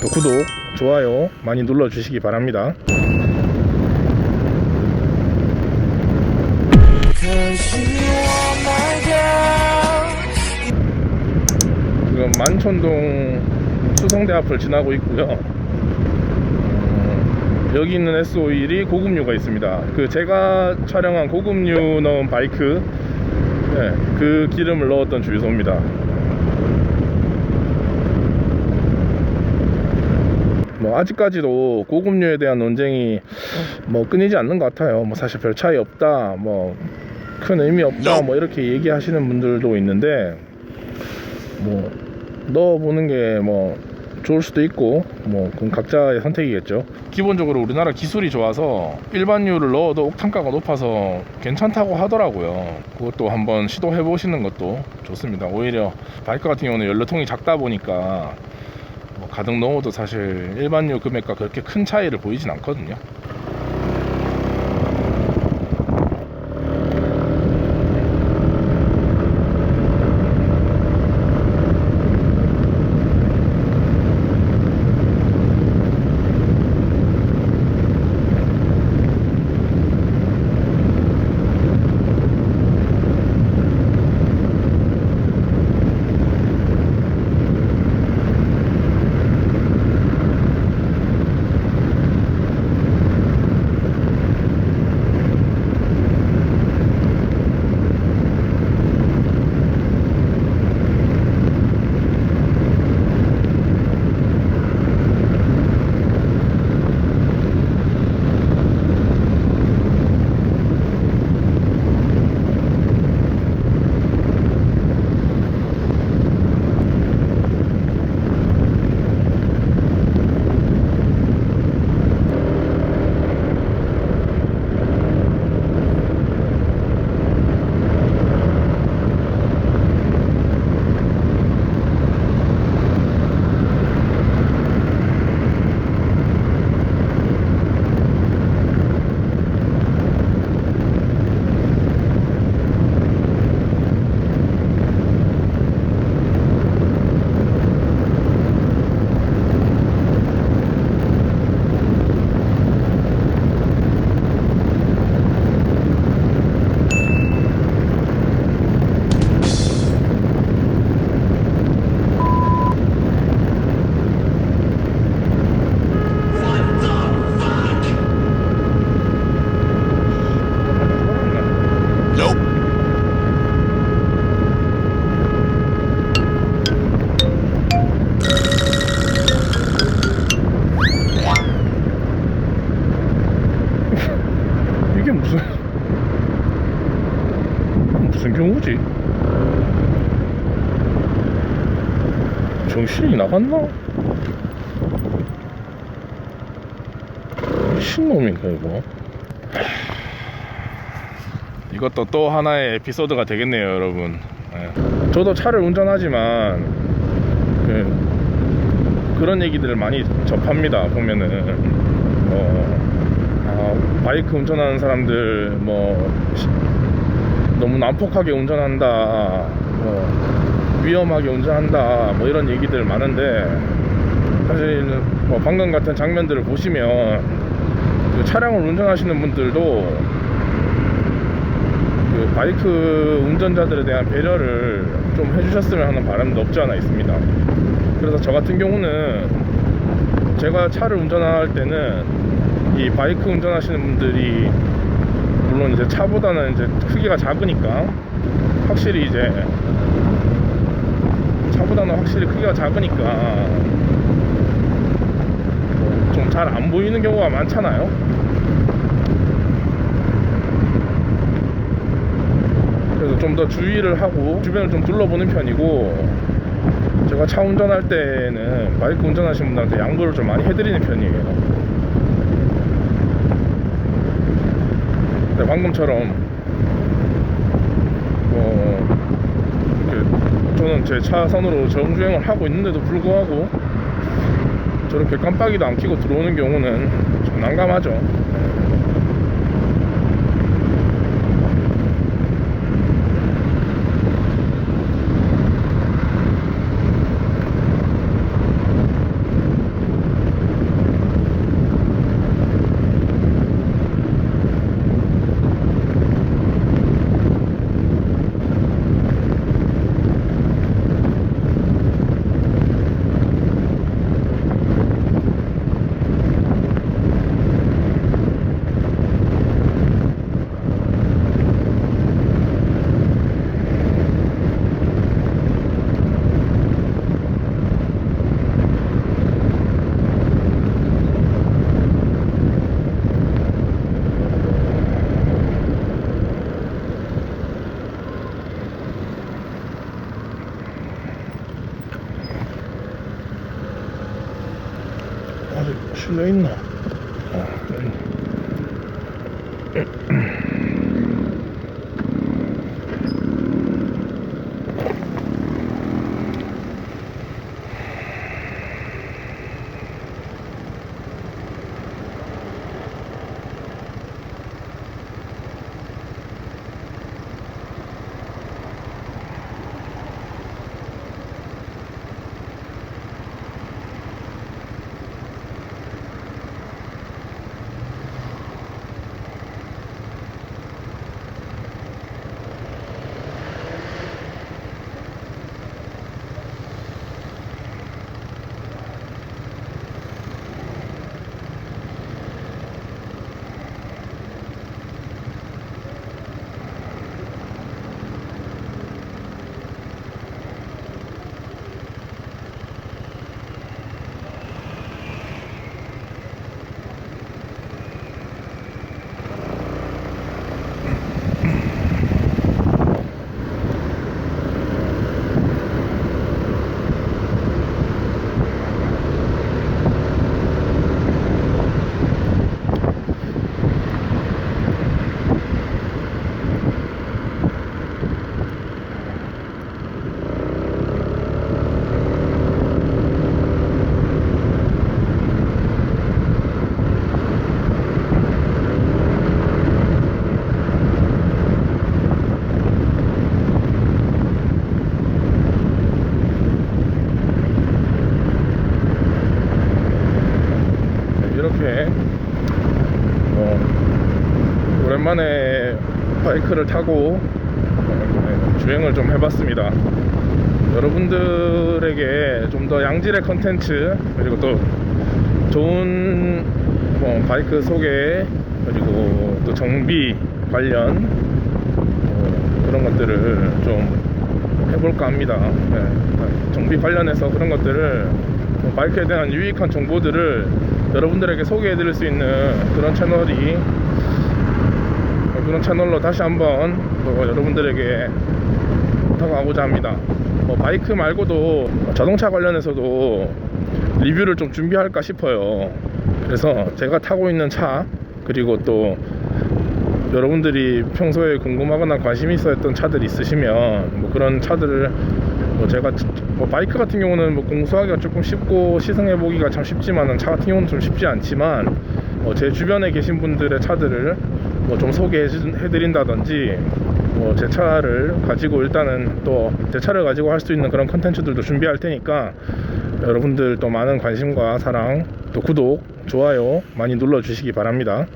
또 구독, 좋아요 많이 눌러주시기 바랍니다. 지금 만촌동 수성대 앞을 지나고 있고요. 어, 여기 있는 S51이 고급류가 있습니다. 그 제가 촬영한 고급류 넣은 바이크, 네, 그 기름을 넣었던 주유소입니다. 뭐 아직까지도 고급류에 대한 논쟁이 뭐 끊이지 않는 것 같아요. 뭐 사실 별 차이 없다, 뭐 큰 의미 없다, 뭐 이렇게 얘기하시는 분들도 있는데 뭐 넣어보는 게 뭐 좋을 수도 있고 뭐 그건 각자의 선택이겠죠. 기본적으로 우리나라 기술이 좋아서 일반유를 넣어도 옥탄가가 높아서 괜찮다고 하더라고요. 그것도 한번 시도해 보시는 것도 좋습니다. 오히려 바이크 같은 경우는 연료통이 작다 보니까 뭐 가득 넣어도 사실 일반유 금액과 그렇게 큰 차이를 보이진 않거든요. 무슨 경우지? 정신이 나갔나? 미친놈인가 이거? 이것도 또 하나의 에피소드가 되겠네요 여러분 예. 저도 차를 운전하지만 그, 그런 얘기들을 많이 접합니다 보면은 어, 아, 바이크 운전하는 사람들 뭐 시- 너무 난폭하게 운전한다 뭐 위험하게 운전한다 뭐 이런 얘기들 많은데 사실 뭐 방금 같은 장면들을 보시면 그 차량을 운전하시는 분들도 그 바이크 운전자들에 대한 배려를 좀 해주셨으면 하는 바람도 없지 않아 있습니다. 그래서 저 같은 경우는 제가 차를 운전할 때는 이 바이크 운전하시는 분들이 물론 이제 차보다는 이제 크기가 작으니까 확실히 이제 차보다는 확실히 크기가 작으니까 좀 잘 안 보이는 경우가 많잖아요. 그래서 좀 더 주의를 하고 주변을 좀 둘러보는 편이고 제가 차 운전할 때는 바이크 운전하시는 분들한테 양보를 좀 많이 해드리는 편이에요. 근데 방금처럼 뭐 저는 제 차선으로 정주행을 하고 있는데도 불구하고 저렇게 깜빡이도 안 켜고 들어오는 경우는 좀 난감하죠. 아직 실려 있나? 어, 여기. 네, 이렇게 어, 오랜만에 바이크를 타고 어, 주행을 좀 해봤습니다. 여러분들에게 좀 더 양질의 컨텐츠 그리고 또 좋은 뭐 바이크 소개 그리고 또 정비 관련 어, 그런 것들을 좀 해볼까 합니다. 네, 정비 관련해서 그런 것들을 뭐 바이크에 대한 유익한 정보들을 여러분들에게 소개해 드릴 수 있는 그런 채널이 어, 그런 채널로 다시 한번 또 여러분들에게 부탁하고자 합니다. 뭐 바이크 말고도 자동차 관련해서도 리뷰를 좀 준비할까 싶어요. 그래서 제가 타고 있는 차 그리고 또 여러분들이 평소에 궁금하거나 관심 있어 했던 차들 있으시면 뭐 그런 차들을 뭐 제가 뭐 바이크 같은 경우는 뭐 공수하기가 조금 쉽고 시승해 보기가 참 쉽지만은 차 같은 경우는 좀 쉽지 않지만 뭐제 주변에 계신 분들의 차들을 뭐 좀 소개해 드린다든지 뭐 제 차를 가지고 일단은 또 제 차를 가지고 할 수 있는 그런 컨텐츠들도 준비할 테니까 여러분들 또 많은 관심과 사랑 또 구독 좋아요 많이 눌러 주시기 바랍니다